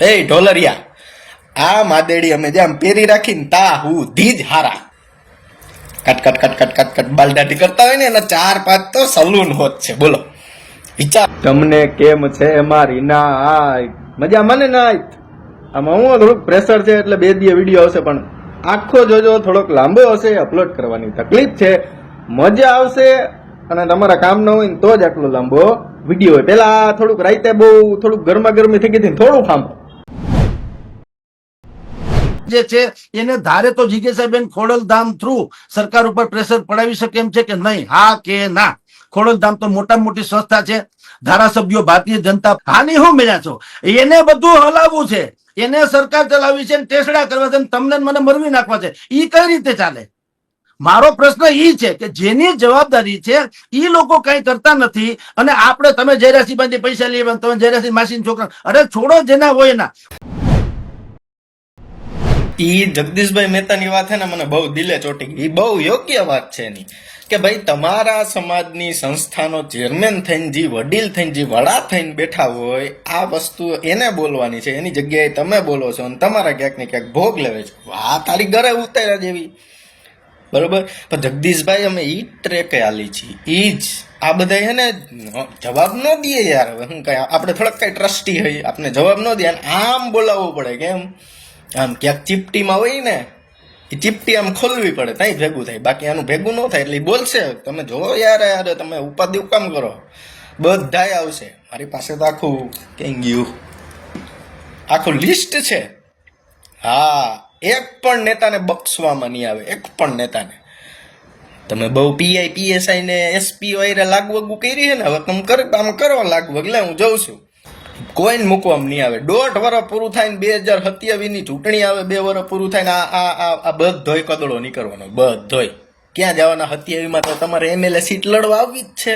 એ ઢોલરિયા, આ માદેડી અમે જેમ પેરી રાખીને તા હું ધીજ હારા. કટ કટ કટ કટ કટ કટ બાલદાટી કરતા હોય ને એના ચાર, પાંચ તો સલૂન હોત છે. બોલો. વિચાર. તમને કેમ છે મારી નાય મજા મને નાય આમાં હું થોડુંક પ્રેશર છે એટલે બે દિવસ વીડિયો આવશે, પણ આખો જોજો, થોડોક લાંબો હશે અપલોડ કરવાની તકલીફ છે. મજા આવશે અને તમારા કામ ન હોય તો જ આટલો લાંબો વીડિયો હોય. પેલા થોડુંક રાઈતે બહુ થોડુંક ગરમા ગરમી થઈ ગઈ હતી થોડું સાંભળો જે છે, એને ધારે તો જીગેશાબેન ખોડલધામ થ્રુ સરકાર ઉપર પ્રેશર પડાવી શકે એમ છે કે નહીં? હા કે ના? ખોડલધામ તો મોટા મોટી સંસ્થા છે. ધારાસભ્યો, ભારતીય જનતા હાની હું મળ્યા છો? એને બધું હલાવવું છે. એને સરકાર ચલાવી છે ટેસડા કરવા છે તમને મને મરવી નાખવા છે. એ કઈ રીતે ચાલે? મારો પ્રશ્ન એ છે કે જેની જવાબદારી છે એ લોકો કઈ કરતા નથી અને આપણે તમે જયરાસિંહ પૈસા લઈ તમે જયરાસિંહ માસી છોકરા અરે છોડો જેના હોય એના. ઈ જગદીશભાઈ મહેતાની વાત છે ને મને બહુ દિલે ચોટી ગઈ. ઈ બહુ યોગ્ય વાત છે એની. કે ભાઈ તમારા સમાજની સંસ્થાનો ચેરમેન થઈને, જે વડીલ થઈને, જે વડા થઈને બેઠા હોય, આ વસ્તુ એને બોલવાની છે. એની જગ્યાએ તમે બોલો છો અને તમારા ક્યાંક ને ક્યાંક ભોગ લેવે છે. આ તારી ઘરે ઉતાર્યા જેવી. બરોબર? પણ જગદીશભાઈ, અમે ઈ ટ્રેકે આલી છીએ. ઈ જ. આ બધા છે ને જવાબ ન દઈએ યાર. હું કઈ, આપણે થોડાક કઈ ટ્રસ્ટી હોય આપણે જવાબ ન દે. અને આમ બોલાવવું પડે કેમ આમ ક્યાંક ચીપટીમાં હોય ને, એ ચીપટી આમ ખોલવી પડે ત્યાં ભેગું થાય. બાકી આનું ભેગું ન થાય એટલે બોલશે, તમે જોવો યાર યાર, તમે ઉપાધિ કામ કરો. બધાય આવશે. મારી પાસે તો આખું કેમ ગયું? આખું લિસ્ટ છે. હા, એક પણ નેતાને બક્ષવામાં નહીં આવે, એક પણ નેતાને. તમે બહુ પીઆઈ પીએસઆઈ ને એસપી વાયરે લાગવગું કરી છે ને, હવે તમે કર, આમ કરો લાગવગ. લે, હું જઉં છું. કોઈને મૂકવામાં નહીં આવે. દોઢ વર્ષ પૂરું થાય બે હજાર સત્યાવીસની ચૂંટણી આવે, બે વર્ષ પૂરું થાય ને આ આ આ બધોય કદડો નીકળવાનો, બધોય. ક્યાં જવાના સત્યાવીસમાં તો તમારે એમએલએ સીટ લડવા આવવી જ છે.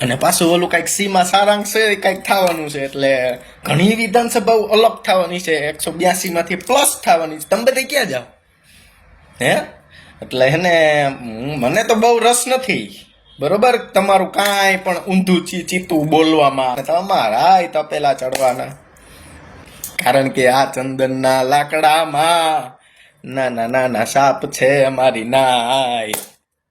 અને પાછું ઓલું કંઈક સીમા સારાંશ છે કંઈક થવાનું છે, એટલે ઘણી વિધાનસભાઓ અલગ થવાની છે, એકસો બ્યાસી માંથી પ્લસ થવાની છે. તમે બધે ક્યાં જાઓ? હે? એટલે એને મને તો બહુ રસ નથી. બરોબર? તમારું કાંઈ પણ ઊંધું ચીતું બોલવામાં. તમારા તપેલા ચડવાના. કારણ કે આ ચંદનના લાકડામાં નાના નાના સાપ છે અમારી નાય.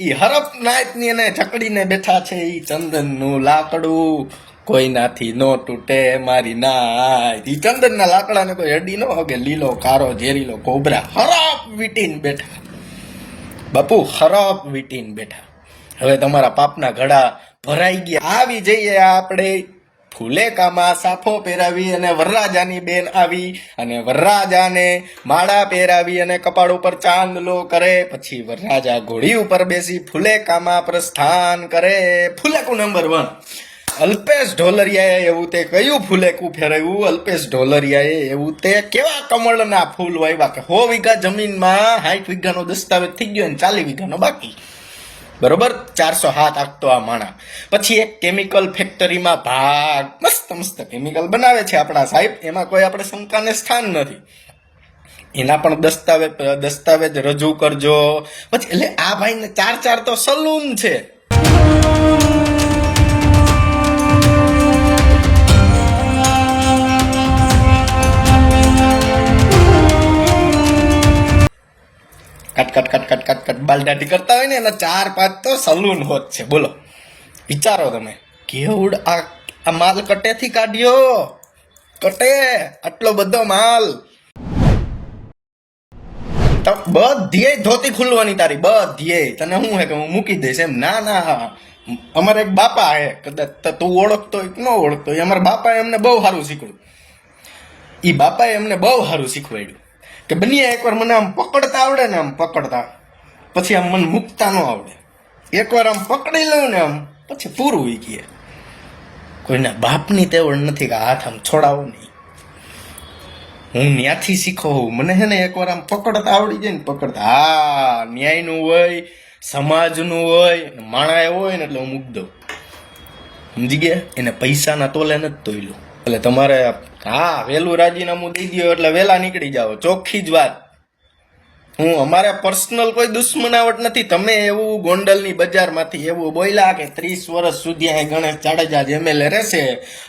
ઈ હરફ નાયતની એને જકડીને બેઠા છે ઈ ચંદનનું લાકડું. કોઈનાથી નો તૂટે મારી નાય. ઈ ચંદનના લાકડાને કોઈ અડી ન હગે, લીલો કારો ઝેરીલો, કોબરા. હરફ વીટીને બેઠા. બાપુ, હરફ વીટીને બેઠા. હવે તમારા પાપના ઘડા ભરાઈ ગયા. આવી જઈએ આપણે. ફુલેકામાં સાફો પહેરાવી અને વરરાજાની બેન આવી અને વરરાજાને માળા પહેરાવી અને કપાળ ઉપર ચાંદલો કરે. પછી વરરાજા ઘોડી ઉપર બેસી ફુલેકામાં પ્રસ્થાન કરે. ફુલેકું નંબર વન અલ્પેશ ઢોલરિયાએ એવું તે કયું ફૂલેકું ફેરવ્યું? અલ્પેશ ઢોલરિયાએ એવું તે કેવા કમળના ફૂલ વાવ્યા કે સો વીઘા જમીનમાં સાઠ વીઘાનો દસ્તાવેજ થઈ ગયો અને ચાલી વીઘાનો બાકી. બરોબર? ચારસો હાથ આખતો આ માણા. પછી એક કેમિકલ ફેક્ટરીમાં ભાગ. મસ્ત મસ્ત કેમિકલ બનાવે છે આપણા સાહેબ. એમાં કોઈ આપણે શંકાને સ્થાન નથી. એના પણ દસ્તાવેજ દસ્તાવેજ રજૂ કરજો. પછી, એટલે આ ભાઈને ચાર ચાર તો સલૂન છે. કટ કટ કટ બાલદાટી કરતા હોય ને, એના ચાર પાંચ તો સલૂન હોત છે. બોલો. વિચારો તમે. કેવડ આ આ માલ કટેથી કાઢ્યો? કટે? આટલો બધો માલ. બધીએ ધોતી ખુલવાની તારી બધીએ તને શું હે કે હું મૂકી દઈશ એમ? ના ના. અમારે એક બાપા હે. કદાચ તું ઓળખતો ન ઓળખતો એ અમારા બાપાએ અમને બહુ સારું શીખવ્યું ઈ બાપાએ અમને બહુ સારું શીખવાડ્યું. કે બનિયા એકવાર મને આમ પકડતા આવડે ને આમ પકડતા. પછી આમ મને મૂકતા ન આવડે. એકવાર આમ પકડી લઉં ને આમ, પછી પૂરું ઈ કહે કોઈના બાપની તેવડ નથી કે હાથ આમ છોડાવો નહીં હું ન્યાથી શીખો મને છે ને એકવાર આમ પકડતા આવડી જાય ને, પકડતા. હા, ન્યાયનું હોય, સમાજનું હોય માણા હોય ને એટલે હું મૂક દઉં. સમજી ગયા? એને પૈસાના તોલે નથી તોયલું. એટલે તમારે હા વહેલું રાજીનામું દઈ દો એટલે વહેલા નીકળી જાઓ. ચોખ્ખી જ વાત. હું અમારે પર્સનલ કોઈ દુશ્મનાવટ નથી. તમે એવું ગોંડલની બજારમાંથી એવું બોલ્યા કે ત્રીસ વર્ષ સુધી અહીં ગણેશ જાડેજા જ એમએલએ રહેશે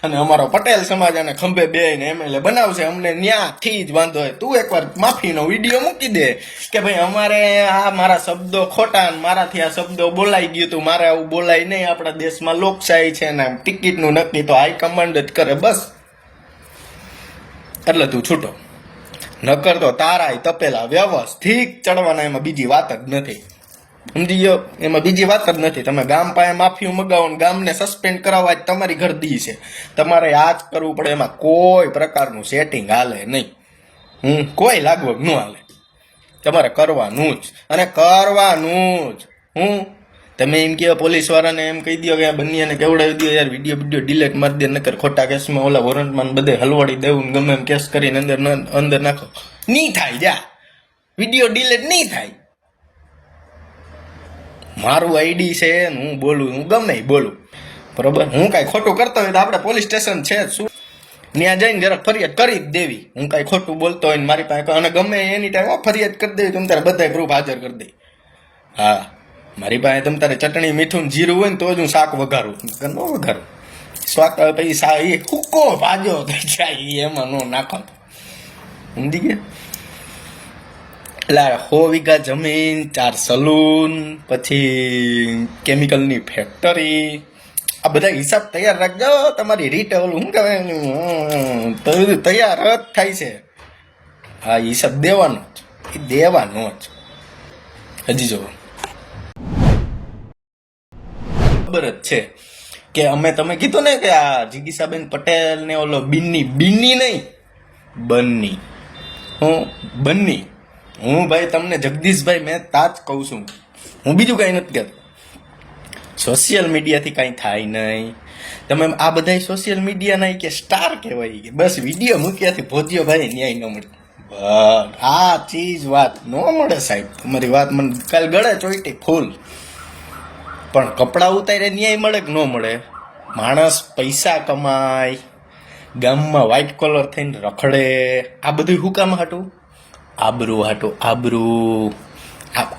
અને અમારો પટેલ સમાજ અને ખંભે બે ને એમએલએ બનાવશે. અમને ન્યાથી જ વાંધો હોય. તું એકવાર માફીનો વીડિયો મૂકી દે કે ભાઈ અમારે આ મારા શબ્દો ખોટા મારાથી આ શબ્દો બોલાઈ ગયું તું. મારે આવું બોલાય નહીં. આપણા દેશમાં લોકશાહી છે ને ટિકિટનું નક્કી તો હાઈકમાન્ડ જ કરે. બસ. એટલે તું છૂટો. નકર તો તારાય તપેલા વ્યવસ્થિત ચડવાના એમાં બીજી વાત જ નથી. સમજી ગયો? એમાં બીજી વાત જ નથી. તમે ગામ પાસે માફીઓ મગાવો ને ગામને સસ્પેન્ડ કરાવવા તમારી ગરદી છે. તમારે આ જ કરવું પડે, એમાં કોઈ પ્રકારનું સેટિંગ હાલે નહીં. હમ? કોઈ લાગવગ ન હાલે. તમારે કરવાનું જ. અને કરવાનું જ. હું તમે એમ કહો પોલીસ વાળાને એમ કહી દો કે આ બંનેને કેવડાવી દો યાર વીડિયો વીડિયો ડિલેટ મારી દે, નકર ખોટા કેસમાં ઓલા વોરંટમાં બધે હલવાડી દેવું ગમે એમ કેસ કરીને અંદર અંદર નાખો. નહીં થાય જા. વીડિયો ડિલેટ નહીં થાય. મારું આઈડી છે હું બોલું, હું ગમે બોલું. બરોબર? હું કાંઈ ખોટું કરતો હોય તો આપણે પોલીસ સ્ટેશન છે શું? ત્યાં જઈને જરાક ફરિયાદ કરી જ દેવી. હું કાંઈ ખોટું બોલતો હોય ને મારી પાસે અને ગમે એની ટાઈમ ફરિયાદ કરી દેવી તમે તારે બધાય પ્રૂફ હાજર કરી દે હા. મારી પાસે તમે તારે ચટણી, મીઠું જીરું હોય ને તો જ હું શાક વઘારું. ન વઘારું? શાક પછી સા એ હુક્કો ભાજો થઈ જાય એમાં નો નાખો. સમજી ગયા? એટલે સો વીઘા જમીન, ચાર સલૂન પછી કેમિકલની ફેક્ટરી આ બધા હિસાબ તૈયાર રાખજો, તમારી રીટ ઓલું શું કહેવાય તૈયાર જ થાય છે. હા હિસાબ દેવાનો જ. એ દેવાનો જ. હજી જો ખબર જ છે કે અમે તમે કીધું ને કે આ જીગીસાબેન પટેલ ને ઓલો બિન્ની બિન્ની નહીં, બન્ની. હું બન્ની. હું ભાઈ તમને જગદીશભાઈ મેં તાજ કહું છું. હું બીજું કાંઈ નથી કહેતો. સોશિયલ મીડિયાથી કાંઈ થાય નહીં. તમે આ બધા સોશિયલ મીડિયાના કે સ્ટાર કહેવાય કે. બસ વીડિયો મૂક્યાથી ભોજ્યો ભાઈ ન્યાય ન મળે. આ ચીજ વાત ન મળે સાહેબ. તમારી વાત મને કાલ ગળે ચોઈટી ફૂલ. પણ કપડાં ઉતારે ન્યાય મળે કે ન મળે? માણસ પૈસા કમાય, ગામમાં વ્હાઇટ કોલર થઈને રખડે. આ બધું શું કામ હાટું? આબરૂ હાટું, આબરૂ.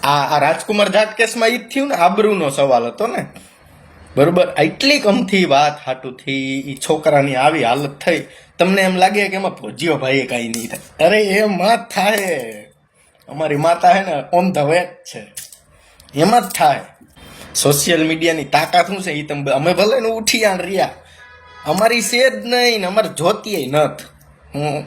આ આ રાજકુમાર જાત કેસમાં એ જ થયું ને, આબરૂનો સવાલ હતો ને. બરોબર? આટલી કમથી વાત હાટુથી એ છોકરાની આવી હાલત થઈ. તમને એમ લાગે કે એમાં ભોજ્યો ભાઈ કાંઈ નહીં થાય. અરે, એમાં માં થાય. અમારી માતા હે ને, ઓન ધ વેટ છે. એમાં જ થાય. સોશિયલ મીડિયાની તાકાત શું છે એ તમે અમે ભલે ને ઉઠી આણ રહ્યા. અમારી છે જ નહીં અમારે જોતીએ નથ. હું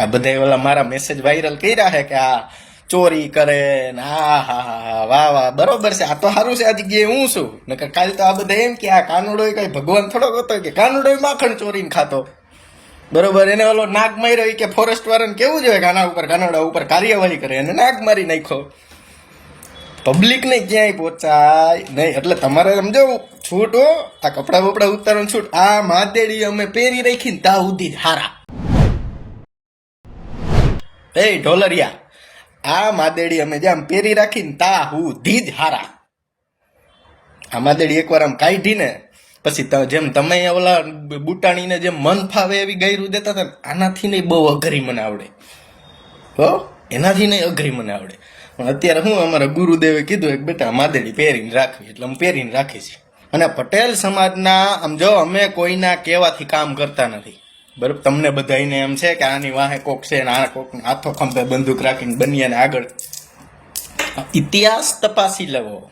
આ બધા ઓલા મારા મેસેજ વાયરલ કર્યા છે કે આ ચોરી કરે ને આ હા હા હા, વાહ વાહ, બરોબર છે. આ તો સારું છે, આ જગ્યાએ હું છું. ને કાલે તો આ બધા એમ કે આ કાનુડો કઈ ભગવાન થોડોક હતો કે કાનુડો માખણ ચોરીને ખાતો. બરોબર, એને ઓલો નાગ માર્યો કે ફોરેસ્ટ વાળાને કેવું જોઈએ કે આના ઉપર, કાનડા ઉપર કાર્યવાહી કરે એને નાગ મારી નાખ્યો. પબ્લિક ને ક્યાંય પહોંચાય નહીં. એટલે તમારે સમજો, છૂટ હો, આ કપડા બપડા ઉતારવાનું છૂટ. આ માદેડી અમે પહેરી રાખી ને તા ઉધી હારા. એ ઢોલરિયા, આ માદેડી અમે જેમ પહેરી રાખીને તા હુધી જ હારા. આ માદેડી એકવાર આમ કાઢી ને પછી જેમ તમે ઓલા બુટાણીને જેમ મન ફાવે એવી ગયરું દેતા હતા આનાથી નહીં બહુ અઘરી મને આવડે. હો, એનાથી નહીં અઘરી મને આવડે. પણ અત્યારે હું અમારા ગુરુદેવે કીધું એક બેટા, માદેડી પહેરીને રાખવી એટલે હું પહેરીને રાખી છે અને પટેલ સમાજના, આમ જો અમે કોઈના કહેવાથી કામ કરતા નથી. બરાબર? તમને બધાને એમ છે કે આની વાહે કોક છે ને આ કોક હાથો ખંભે બંદૂક રાખીને બનીને આગળ. ઇતિહાસ તપાસી લેવો.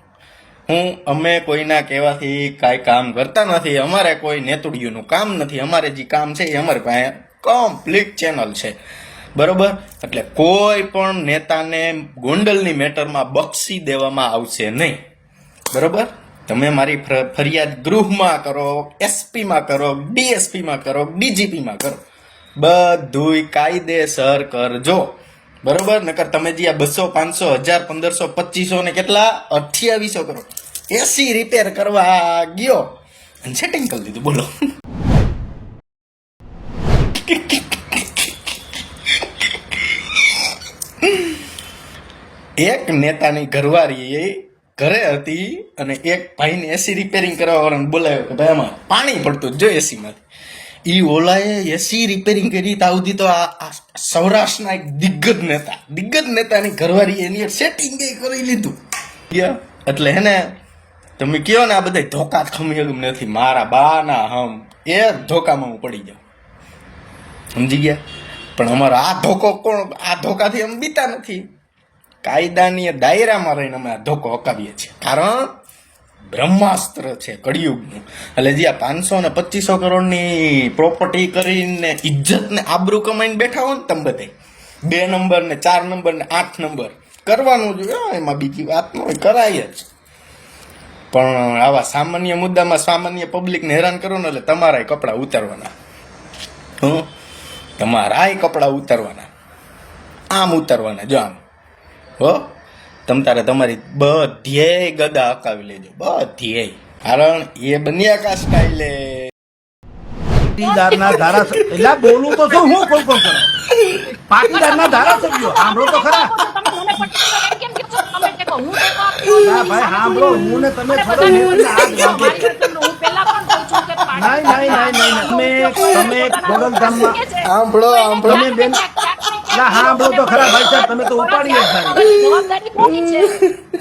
હું, અમે કોઈના કહેવાથી કાંઈ કામ કરતા નથી, અમારે કોઈ નેતુડિયુંનું કામ નથી, અમારે જે કામ છે એ અમારી પાસે કમ્પ્લીટ ચેનલ છે. બરોબર? એટલે કોઈ પણ નેતાને ગોંડલની મેટરમાં બક્ષી દેવામાં આવશે નહીં. બરોબર? તમે મારી ફર- ફરિયાદ ગૃહમાં કરો, એસપીમાં કરો, ડીએસપીમાં કરો, ડીજીપીમાં કરો. બધુંય કાયદેસર કરજો. બરોબર? નકર તમે જે આ બસો, પાંચસો, હજાર, પંદરસો, પચીસો ને કેટલા અઠ્યાવીસો કરો. એસી રિપેર કરવા ગયો. અને સેટિંગ કરી દીધું. બોલો. એક નેતાની ઘરવાળી ઘરે હતી અને એક ભાઈને એસી રિપેરિંગ કરવા વાળાને બોલાવ્યો કે ભાઈ આમાં પાણી પડતું જ એસીમાંથી એ ઓલાએ એસી રિપેરિંગ કરી સુધી તો આ સૌરાષ્ટ્રના એક દિગ્ગજ નેતા દિગ્ગજ નેતાની ઘરવાળી એની સેટિંગ કરી લીધું. એટલે હે ને, તમે કહો ને આ બધા ધોકા ખમી શકું નથી. મારા બા ના હમ, એ ધોકામાં હું પડી જાઉં. સમજી ગયા? પણ અમારો આ ધોકો કોણ આ ધોકાથી અમે બીતા નથી. કાયદાની દાયરામાં રહીને અમે આ ધોકો હકાવીએ છીએ. કારણ બ્રહ્માસ્ત્ર છે, કળિયુગનું. એટલે જે આ પાંચસો ને પચીસો કરોડની પ્રોપર્ટી કરીને ઇજ્જતને આબરૂ કમાઈને બેઠા હો ને તમે બધે બે નંબર ને ચાર નંબર ને આઠ નંબર. કરવાનું જોઈએ એમાં બીજી વાત ન હોય, કરાય જ. પણ આવા સામાન્ય મુદ્દામાં સામાન્ય પબ્લિકને હેરાન કરો ને એટલે તમારાય કપડાં ઉતારવાના. હું? તમારાય કપડાં ઉતારવાના. આમ ઉતારવાના, જો આમ. હો? તમ તારે તમારી બધ્યેય ગદા હકાવી લેજો. બધ્યેય કારણ એ બન્યા સ્ટાઈલે પાટીદારના ધારાસભ્ય એટલે બોલું તો શું? હું કોઈ પણ કરું. પાટીદારના ધારાસભ્યો સાંભળો તો ખરા. ભાઈ સાંભળો હું ને તમે થોડો સાંભળો સાંભળો. બેન ના સાંભળો તો ખરા ભાઈ સાહેબ તમે તો ઉપાડી જ જાય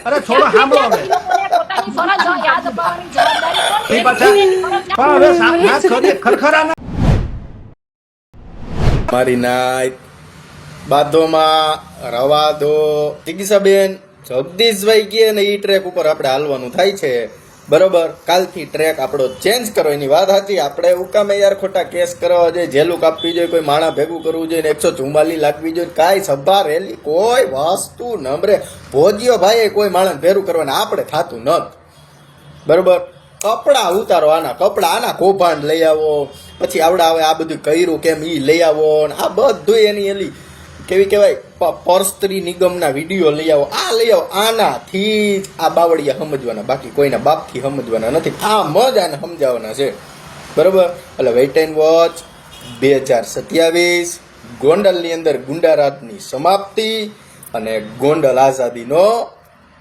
અરે થોડો સાંભળો હવે. પણ મારી નાય બાધોમાં રવા દો. જગદીશભાઈ કહે ને ઈ ટ્રેક ઉપર આપણે હાલવાનું થાય છે. બરોબર, કાલથી ટ્રેક આપણો ચેન્જ કરો. એની વાત હતી આપણે ઉકામે યાર ખોટા કેસ કરવા જોઈએ, જેલું કાપવી જોઈએ, કોઈ માણા ભેગું કરવું જોઈએ ને એકસો ચુમ્માલી લાગવી જોઈએ, કાંઈ સભા રેલી, કોઈ વસ્તુ નમરે ભોજ્યો ભાઈ કોઈ માણસ ભેરું કરવાના આપણે થતું ન બરોબર? કપડાં ઉતારો આના, કપડાં આના કૌભાંડ લઈ આવો. પછી આવડે આવે આ બધું કર્યું, કેમ એ લઈ આવો ને આ બધું એની એલી કેવી કહેવાય પરસ્ત્રી નિગમના વીડિયો લઈ આવો. આ લઈ આવો. આનાથી જ આ બાવળિયા સમજવાના. બાકી કોઈના બાપથી સમજવાના નથી. આ મજ આને સમજાવવાના છે. બરોબર? એટલે વેઇટ એન્ડ વોચ બે હજાર સત્યાવીસ. ગોંડલની અંદર ગુંડારાતની સમાપ્તિ અને ગોંડલ આઝાદીનો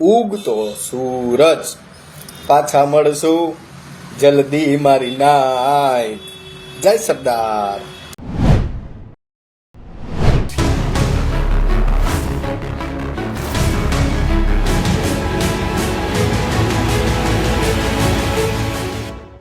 ઉગતો સૂરજ. પાછા મળશું. જલ્દી મારી નાય. જય સરદાર.